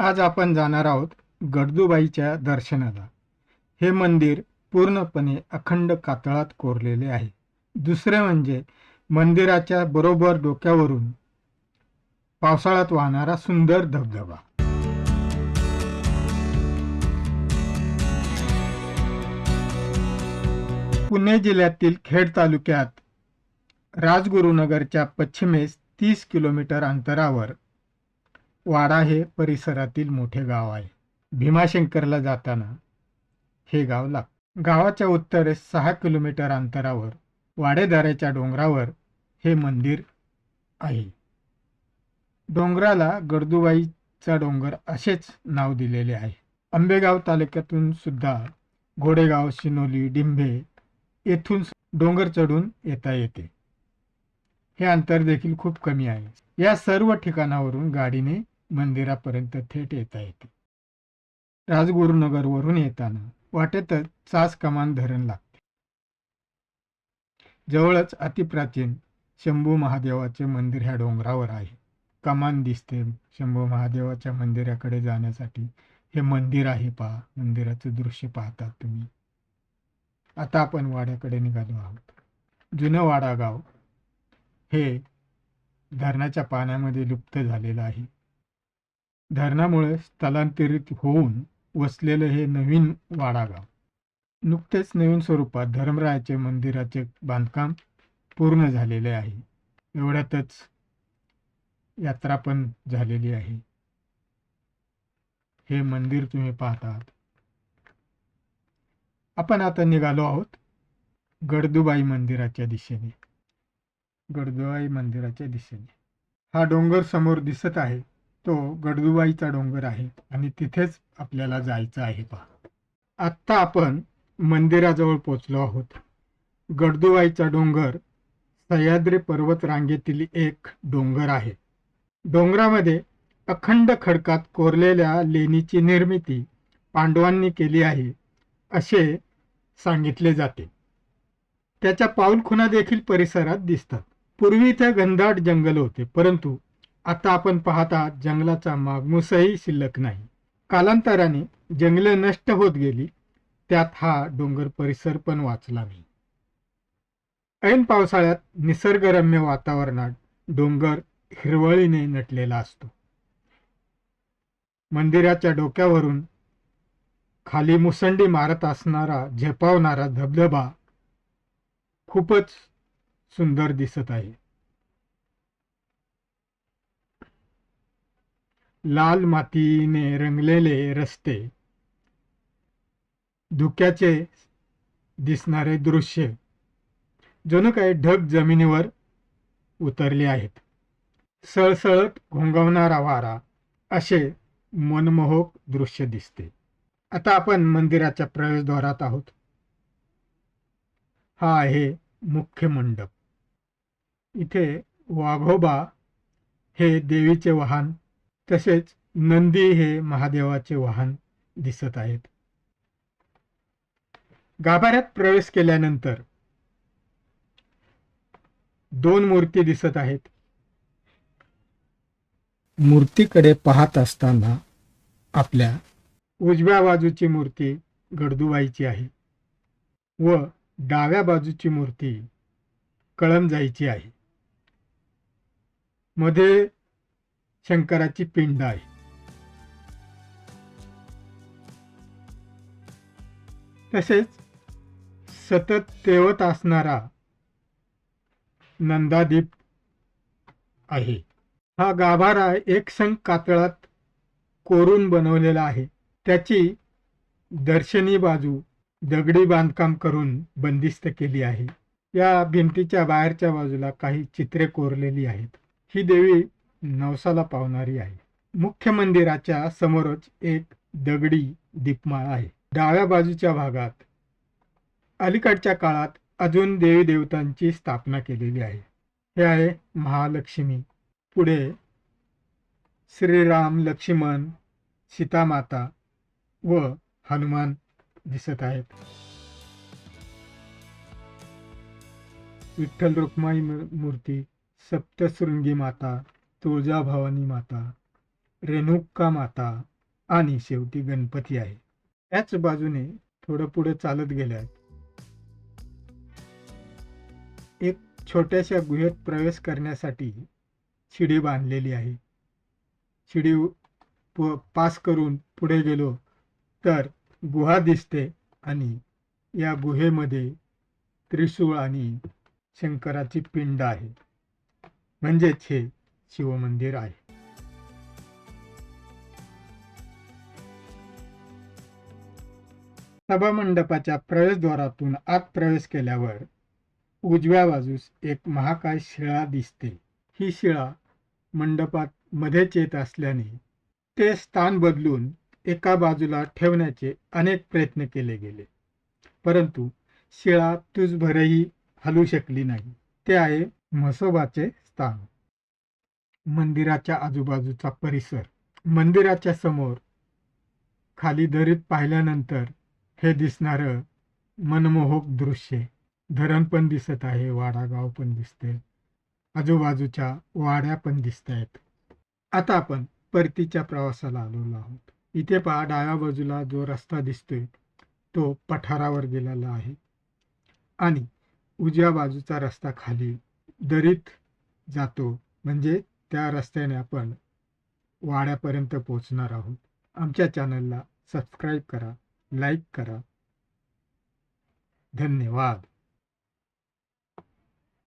आज आपण जाणार आहोत गडदूबाईच्या दर्शनाला. हे मंदिर पूर्णपणे अखंड कातळात कोरलेले आहे. दुसरे म्हणजे मंदिराच्या बरोबर डोक्यावरून पावसाळ्यात वाहणारा सुंदर धबधबा. पुणे जिल्ह्यातील खेड तालुक्यात राजगुरुनगरच्या पश्चिमेस तीस किलोमीटर अंतरावर वाडा हे परिसरातील मोठे गाव आहे. भीमाशंकरला जाताना हे गाव लागते गावाच्या उत्तरेस सहा किलोमीटर अंतरावर वाडेदाऱ्याच्या डोंगरावर हे मंदिर आहे. डोंगराला गडदुबाईचा डोंगर असेच नाव दिलेले आहे. आंबेगाव तालुक्यातून सुद्धा घोडेगाव शिनोली डिंभे येथून डोंगर चढून येता येते. हे अंतर देखील खूप कमी आहे. या सर्व ठिकाणावरून गाडीने मंदिरापर्यंत थेट येता येते. राजगुरुनगरवरून येताना वाटेतच चास कमान धरण लागते. जवळच अतिप्राचीन शंभू महादेवाचे मंदिर ह्या डोंगरावर आहे. कमान दिसते शंभू महादेवाच्या मंदिराकडे जाण्यासाठी. हे मंदिर आहे पहा मंदिराचं दृश्य पाहतात तुम्ही. आता आपण वाड्याकडे निघालो आहोत. जुनं वाडा गाव हे धरणाच्या पाण्यामध्ये लुप्त झालेलं आहे. धरणामुळे स्थलांतरित होऊन वसलेले हे नवीन वाडागाव. नुकतेच नवीन स्वरूपात धर्मरायाचे मंदिराचे बांधकाम पूर्ण झालेले आहे. एवढ्यातच यात्रा पण झालेली आहे. हे मंदिर तुम्ही पाहतात. आपण आता निघालो आहोत गडदुबाई मंदिराच्या दिशेने. गडदुबाई मंदिराच्या दिशेने. हा डोंगर समोर दिसत आहे. तो गडदुबाईचा डोंगर आहे आणि तिथेच आपल्याला जायचं आहे पहा. आत्ता आपण मंदिराजवळ पोचलो आहोत. गडदुबाईचा डोंगर सह्याद्री पर्वत रांगेतील एक डोंगर आहे. डोंगरामध्ये अखंड खडकात कोरलेल्या लेणीची निर्मिती पांडवांनी केली आहे असे सांगितले जाते. त्याच्या पाऊलखुणा देखील परिसरात दिसतात. पूर्वी ते घनदाट जंगल होते परंतु आता आपण पाहता जंगलाचा मागमूसही शिल्लक नाही. कालांतराने जंगले नष्ट होत गेली. त्यात हा डोंगर परिसर पण वाचला नाही. ऐन पावसाळ्यात निसर्गरम्य वातावरणात डोंगर हिरवळीने नटलेला असतो. मंदिराच्या डोक्यावरून खाली मुसंडी मारत असणारा झेपावणारा धबधबा खूपच सुंदर दिसत आहे. लाल मातीने रंगलेले रस्ते. धुक्याचे दिसणारे दृश्य. जणू काही ढग जमिनीवर उतरले आहेत. सळसळत घोंगवणारा वारा असे मनमोहक दृश्य दिसते. आता आपण मंदिराच्या प्रवेशद्वारात आहोत. हा आहे मुख्य मंडप. इथे वाघोबा हे देवीचे वाहन तसेच नंदी हे महादेवाचे वाहन दिसत आहेत. गाभाऱ्यात प्रवेश केल्यानंतर दोन मूर्ती दिसत आहेत. मूर्तीकडे पाहत असताना आपल्या उजव्या बाजूची मूर्ती गडदुबाईची आहे व डाव्या बाजूची मूर्ती कळम जायची आहे. मध्ये शंकराची पिंड आहे तसेच सतत तेवत असणारा नंदादीप आहे. हा गाभारा एकसंग कातळात कोरून बनवलेला आहे. त्याची दर्शनी बाजू दगडी बांधकाम करून बंदिस्त केली आहे. या भिंतीच्या बाहेरच्या बाजूला काही चित्रे कोरलेली आहेत. ही देवी नवसाला पावणारी आहे. मुख्य मंदिराच्या समोरच एक दगडी दीपमाळ आहे. डाव्या बाजूच्या भागात अलीकडच्या काळात अजून देवी देवतांची स्थापना केलेली आहे. हे आहे महालक्ष्मी. पुढे श्रीराम लक्ष्मण सीतामाता व हनुमान दिसत आहेत. विठ्ठल रुक्माई मूर्ती सप्तशृंगी माता तुळजाभवानी माता रेणुका माता आणि शेवटी गणपती आहे. त्याच बाजूने थोडं पुढे चालत गेल्यात. एक छोट्याशा गुहेत प्रवेश करण्यासाठी शिडी बांधलेली आहे. शिडी पास करून पुढे गेलो तर गुहा दिसते आणि या गुहेमध्ये त्रिशूळ आणि शंकराची पिंड आहे. म्हणजेच हे शिवमंदिर आहे. सभामंडपाच्या प्रवेशद्वारातून आत प्रवेश केल्यावर उजव्या बाजूस एक महाकाय शिळा दिसते. ही शिळा मंडपात मध्येच येत असल्याने ते स्थान बदलून एका बाजूला ठेवण्याचे अनेक प्रयत्न केले गेले. परंतु शिळा तुझभरही हलू शकली नाही. ते आहे म्हसोबाचे स्थान. मंदिराच्या आजूबाजूचा परिसर. मंदिराच्या समोर खाली दरीत पाहिल्यानंतर हे दिसणारं मनमोहक दृश्य. धरण पण दिसत आहे वाडागाव पण दिसते आजूबाजूच्या वाड्या पण दिसत आहेत आता आपण परतीच्या प्रवासाला आलेलो आहोत. इथे पहा डाव्या बाजूला जो रस्ता दिसतोय तो पठारावर गेलेला आहे. आणि उजव्या बाजूचा रस्ता खाली दरीत जातो. म्हणजे त्या रस्त्याने आपण वाड्यापर्यंत पोहोचणार आहोत. आमच्या चॅनलला सबस्क्राईब करा लाईक करा. धन्यवाद.